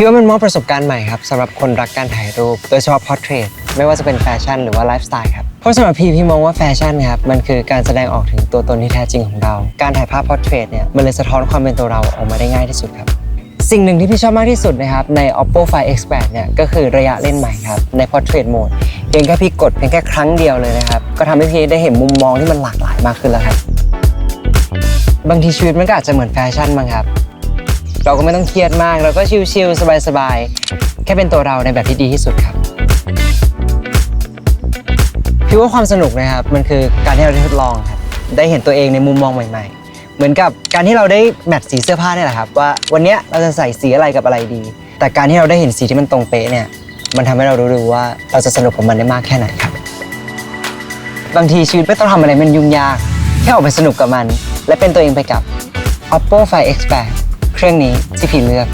พี่ว่ามันมอบประสบการณ์ใหม่ครับสำหรับคนรักการถ่ายรูป โดยเฉพาะพอร์เทรตไม่ว่าจะเป็นแฟชั่นหรือว่าไลฟ์สไตล์ครับเพราะสำหรับพี่พี่มองว่าแฟชั่นครับมันคือการแสดงออกถึงตัวตนที่แท้จริงของเรา การถ่ายภาพพอร์เทรตเนี่ยมันเลยสะท้อนความเป็นตัวเราออกมาได้ง่ายที่สุดครับสิ่งหนึ่งที่พี่ชอบมากที่สุดนะครับใน Oppo Find X8 เนี่ยก็คือระยะเล่นใหม่ครับใน Portrait Mode เพียงแค่พี่กดเพียงแค่ครั้งเดียวเลยนะครับก็ทำให้พี่ได้เห็นมุมมองที่มันหลากหลายมากขึ้นแล้วครับบางทีชีวิตมันก็อาจจะเหมือนแฟชั่นมั้งครับ เราก็ไม่ต้องเครียดมาก เราก็ชิลๆสบายๆ แค่เป็นตัวเราในแบบที่ดีที่สุดครับพี่ว่าความสนุกนะครับ มันคือการที่เราได้ทดลองครับได้เห็นตัวเองในมุมมองใหม่ ๆ เหมือนกับการที่เราได้แมทสีเสื้อผ้าเนี่ยแหละครับ ว่าวันนี้เราจะใส่สีอะไรกับอะไรดี แต่การที่เราได้เห็นสีที่มันตรงเป๊ะเนี่ยมันทำให้เรารู้ว่าเราจะสนุกกับมันได้มากแค่ไหนครับ บางทีชีวิตไม่ต้องทำอะไรมันยุ่งยาก แค่ออกไปสนุกกับมัน และเป็นตัวเองไปกับ Oppo Find X8 เครื่องนี้ที่พี่เลือก